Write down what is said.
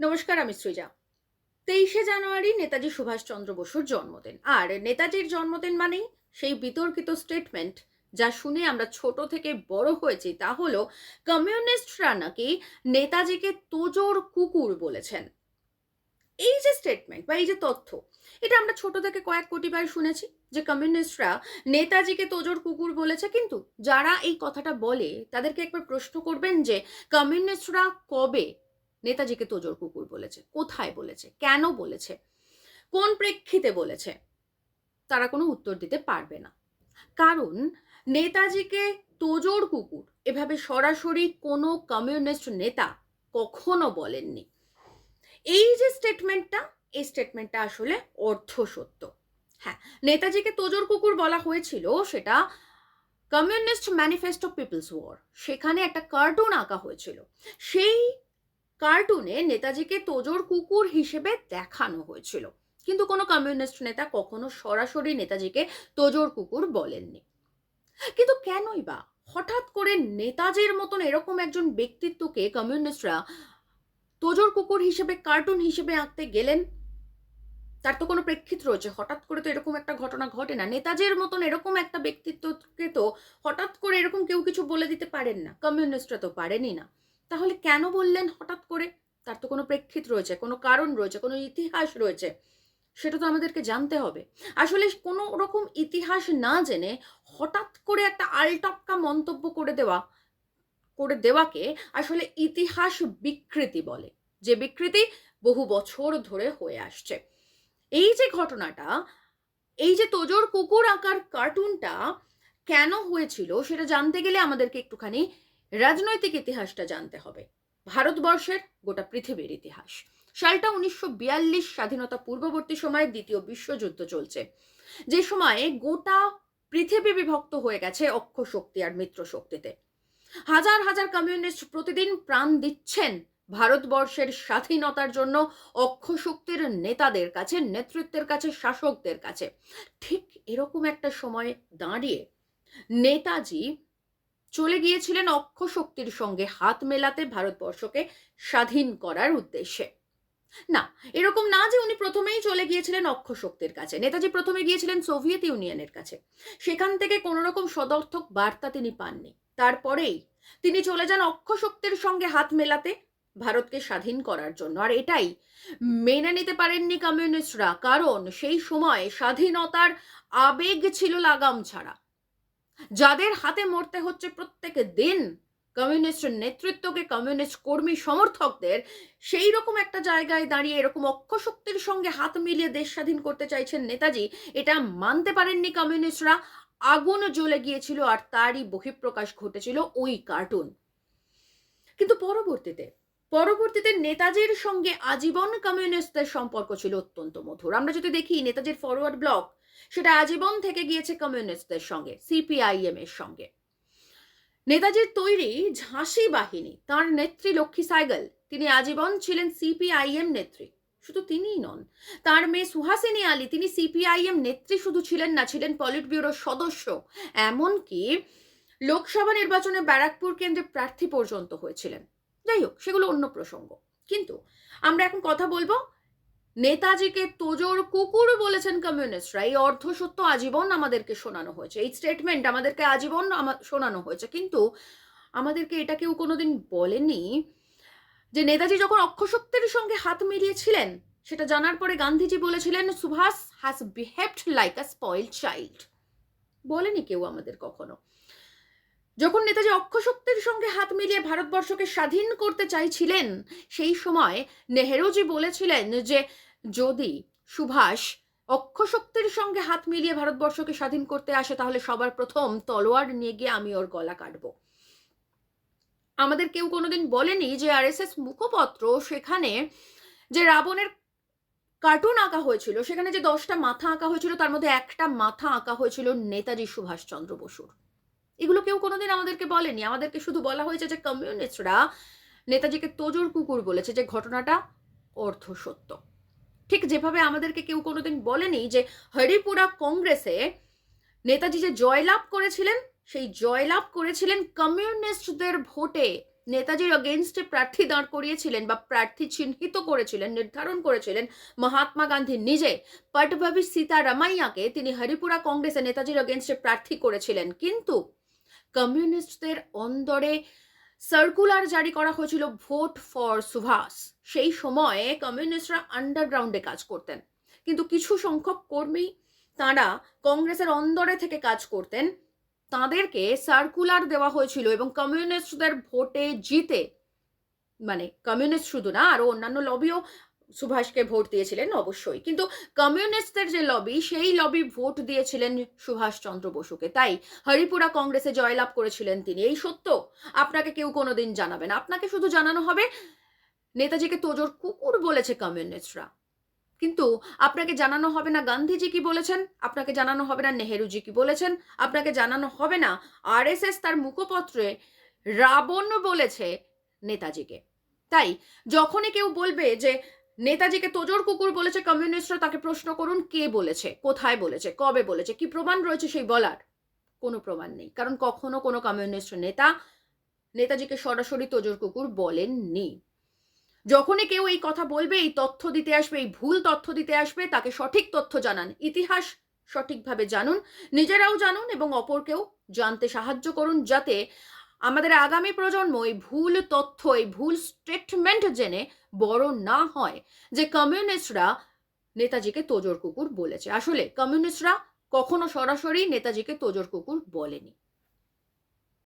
নমস্কার, আমি সৃজা। তেইশে জানুয়ারি নেতাজি সুভাষচন্দ্র বসুর জন্মদিন। আর নেতাজির জন্মদিন মানেই সেই বিতর্কিত স্টেটমেন্ট যা শুনে আমরা ছোট থেকে বড় হয়েছি তা হলো কমিউনিস্টরা নাকি নেতাজিকে তোজোর কুকুর বলেছেন? এই যে স্টেটমেন্ট বা এই যে তথ্য, এটা আমরা ছোট থেকে কয়েক কোটিবার শুনেছি যে কমিউনিস্টরা নেতাজিকে তোজোর কুকুর বলেছে। কিন্তু যারা এই কথাটা বলে, তাদেরকে একবার প্রশ্ন করবেন যে কমিউনিস্টরা কবে নেতাজিকে তোজোর কুকুর বলেছে। কোথায় বলেছে? কেন বলেছে? কোন প্রেক্ষিতে বলেছে? তারা কোনো উত্তর দিতে পারবে না। কারণ নেতাজিকে তোজোর কুকুর এভাবে সরাসরি কোনো কমিউনিস্ট নেতা কখনো বলেননি। এই যে স্টেটমেন্টটা এই স্টেটমেন্টটা আসলে অর্থ সত্য। হ্যাঁ নেতাজিকে তোজোর কুকুর বলা হয়েছিল সেটা কমিউনিস্ট ম্যানিফেস্টো পিপলস ওয়ার। সেখানে একটা কার্টুন আঁকা হয়েছিল। সেই কার্টুনে নেতাজিকে তোজোর কুকুর হিসেবে দেখানো হয়েছিল। কিন্তু কোনো কমিউনিস্ট নেতা কখনো সরাসরি নেতাজিকে তোজোর কুকুর বলেননি। কিন্তু কেনই বা? হঠাৎ করে নেতাজির মতন এরকম একজন ব্যক্তিত্বকে কমিউনিস্টরা তোজোর কুকুর হিসেবে, কার্টুন হিসেবে আঁকতে গেলেন? তার তো কোনো প্রেক্ষিত রয়েছে। হঠাৎ করে তো এরকম একটা ঘটনা ঘটে না। নেতাজির মতন এরকম একটা ব্যক্তিত্বকে তো হঠাৎ করে এরকম কেউ কিছু বলে দিতে পারেন না। কমিউনিস্টরা তো পারেনই না। তাহলে কেন বললেন হঠাৎ করে? তার তো কোনো প্রেক্ষিত রয়েছে, কোনো কারণ রয়েছে, কোনো ইতিহাস রয়েছে। সেটা তো আমাদেরকে জানতে হবে। আসলে কোনো রকম ইতিহাস না জেনে হঠাৎ করে একটা আলটপকা মন্তব্য করে দেওয়া, করে দেওয়াকে আসলে ইতিহাস বিকৃতি বলে। যে বিকৃতি বহু বছর ধরে হয়ে আসছে। এই যে ঘটনাটা, এই যে তোজোর কুকুর আঁকার কার্টুনটা কেন হয়েছিল, সেটা জানতে গেলে আমাদেরকে একটুখানি রাজনৈতিক ইতিহাসটা জানতে হবে। ভারতবর্ষের গোটা পৃথিবীর ইতিহাস। সালটা উনিশশো বিয়াল্লিশ স্বাধীনতা পূর্ববর্তী সময়ে দ্বিতীয় বিশ্বযুদ্ধ চলছে। যে সময়ে গোটা পৃথিবী বিভক্ত হয়ে গেছে অক্ষ শক্তি আর মিত্র শক্তিতে। হাজার হাজার কমিউনিস্ট প্রতিদিন প্রাণ দিচ্ছেন ভারতবর্ষের স্বাধীনতার জন্য অক্ষ শক্তির নেতাদের কাছে, নেতৃত্বের কাছে, শাসকদের কাছে। ঠিক এরকম একটা সময় দাঁড়িয়ে নেতাজি চলে গিয়েছিলেন অক্ষ শক্তির সঙ্গে হাত মেলাতে ভারতবর্ষকে স্বাধীন করার উদ্দেশ্যে। না, এরকম না যে উনি প্রথমেই চলে গিয়েছিলেন অক্ষ শক্তির কাছে। নেতাজি প্রথমে গিয়েছিলেন সোভিয়েত ইউনিয়নের কাছে। সেখান থেকে কোনো রকম সদর্থক বার্তা তিনি পাননি। তারপরেই তিনি চলে যান অক্ষ শক্তির সঙ্গে হাত মেলাতে ভারতকে স্বাধীন করার জন্য। আর এটাই মেনে নিতে পারেননি কমিউনিস্টরা, কারণ সেই সময় স্বাধীনতার আবেগ ছিল লাগাম ছাড়া। যাদের হাতে মরতে হচ্ছে প্রত্যেক দিন কমিউনিস্ট নেতৃত্বকে, কমিউনিস্ট কর্মী সমর্থকদের, সেই রকম একটা জায়গায় দাঁড়িয়ে এরকম অক্ষশক্তির সঙ্গে হাত মিলিয়ে দেশ স্বাধীন করতে চাইছেন নেতাজি, এটা মানতে পারেননি কমিউনিস্টরা। আগুন জ্বলে গিয়েছিল আর তারই বহিঃপ্রকাশ ঘটেছিল ওই কার্টুন। কিন্তু পরবর্তীতে পরবর্তীতে নেতাজির সঙ্গে আজীবন কমিউনিস্টদের সম্পর্ক ছিল অত্যন্ত মধুর। আমরা যদি দেখি নেতাজির ফরওয়ার্ড ব্লক সেটা আজীবন থেকে গিয়েছে কমিউনিস্টদের সঙ্গে সিপিআইএম এর সঙ্গে। নেতাজির তৈরি ঝাঁসি বাহিনী, তার নেত্রী লক্ষ্মী সাইগল, তিনি আজীবন ছিলেন সিপিআইএম নেত্রী, শুধু তিনিই নন, তার মেয়ে সুহাসিনী আলী, তিনি সিপিআইএম নেত্রী শুধু ছিলেন না, ছিলেন পলিট ব্যুরোর সদস্য, এমনকি লোকসভা নির্বাচনে ব্যারাকপুর কেন্দ্রে প্রার্থী পর্যন্ত হয়েছিলেন। যাই হোক, সেগুলো অন্য প্রসঙ্গ। কিন্তু আমরা এখন কথা বলব নেতাজিকে তোজোর কুকুর বলেছেন কমিউনিস্টরা এই অর্ধসত্য আজীবন আমাদেরকে শোনানো হয়েছে। এই স্টেটমেন্ট আমাদেরকে আজীবন শোনানো হয়েছে। কিন্তু আমাদেরকে এটা কেউ কোনোদিন বলেনি যে নেতাজি যখন অক্ষশক্তির সঙ্গে হাত মিলিয়েছিলেন, সেটা জানার পরে গান্ধীজি বলেছিলেন, Subhash has behaved like a spoilt child বলেনি কেউ আমাদের কখনো। যখন নেতাজি অক্ষশক্তির সঙ্গে হাত মিলিয়ে ভারতবর্ষকে স্বাধীন করতে চাইছিলেন, সেই সময় নেহেরুজি বলেছিলেন যে যদি সুভাষ অক্ষশক্তির সঙ্গে হাত মিলিয়ে ভারতবর্ষকে স্বাধীন করতে আসে, তাহলে সবার প্রথম তলোয়ার নিয়ে গিয়ে আমি ওর গলা কাটব। আমাদের কেউ কোনোদিন বলেনি যে আর এস এস মুখপত্র সেখানে যে রাবণের কার্টুন আঁকা হয়েছিল, সেখানে যে দশটা মাথা আঁকা হয়েছিল, তার মধ্যে একটা মাথা আঁকা হয়েছিল নেতাজি সুভাষচন্দ্র বসুর। এগুলো কেউ কোনোদিন আমাদেরকে বলেনি। আমাদেরকে শুধু বলা হয়েছে যে কমিউনিস্টরা নেতাজিকে তোজোর কুকুর বলেছে যে ঘটনাটা অর্ধ সত্য ঠিক যেভাবে আমাদেরকে কেউ কোনোদিন বলেনি যে হরিপুরা কংগ্রেসে নেতাজি যে জয়লাভ করেছিলেন, সেই জয়লাভ করেছিলেন কমিউনিস্টদের ভোটে। নেতাজির অগেনস্টে প্রার্থী দাঁড় করিয়েছিলেন বা প্রার্থী চিহ্নিত করেছিলেন, নির্ধারণ করেছিলেন মহাত্মা গান্ধী নিজে। পটভবি সীতারামাইয়াকে তিনি হরিপুরা কংগ্রেসে নেতাজির অগেনস্টে প্রার্থী করেছিলেন। কিন্তু কমিউনিস্টদের অন্দরে সার্কুলার জারি করা হয়েছিল ভোট ফর সুভাষ সেই সময়ে কমিউনিস্টরা আন্ডারগ্রাউন্ডে কাজ করতেন। কিন্তু কিছু সংখ্যক কর্মী তাঁরা কংগ্রেসের অন্দরে থেকে কাজ করতেন। তাদেরকে সার্কুলার দেওয়া হয়েছিল এবং কমিউনিস্টদের ভোটে জিতে মানে কমিউনিস্ট শুধু না, আরও অন্যান্য লবিও সুভাষকে ভোট দিয়েছিলেন অবশ্যই। কিন্তু কমিউনিস্টদের যে লবি, সেই লবি ভোট দিয়েছিলেন সুভাষচন্দ্র বসুকে। তাই হরিপুরা কংগ্রেসে জয়লাভ করেছিলেন তিনি। এই সত্য? আপনাকে কেউ কোনোদিন জানাবে না। আপনাকে শুধু জানানো হবে, নেতাজিকে তোজোর কুকুর বলেছে কমিউনিস্টরা। কিন্তু আপনাকে জানানো হবে না গান্ধীজি কি বলেছেন, আপনাকে জানানো হবে না নেহেরুজি কি বলেছেন, আপনাকে জানানো হবে না আরএসএস তার মুখপত্রে রাবণ বলেছে নেতাজিকে। তাই যখনই কেউ বলবে যে নেতাজিকে তোজোর কুকুর বলেছে, কমিউনিস্টরা তাকে প্রশ্ন করুন কে বলেছে, কোথায় বলেছে, কবে বলেছে, কি প্রমাণ রয়েছে সেই বলার? কোনো প্রমাণ নেই, কারণ কখনো কোনো কমিউনিস্ট নেতা নেতাজিকে সরাসরি তোজোর কুকুর বলেননি। যখনই কেউ এই কথা বলবে, এই তথ্য দিতে আসবে, এই ভুল তথ্য দিতে আসবে, তাকে সঠিক তথ্য জানান, ইতিহাস সঠিকভাবে জানুন, নিজেরাও জানুন এবং অপরকেও জানতে সাহায্য করুন, যাতে আমাদের আগামী প্রজন্ম এই ভুল তথ্য, এই ভুল স্টেটমেন্ট জেনে বড় না হয়, যে কমিউনিস্টরা নেতাজিকে তোজর কুকুর বলেছে। আসলে কমিউনিস্টরা কখনো সরাসরি নেতাজিকে তোজর কুকুর বলেনি।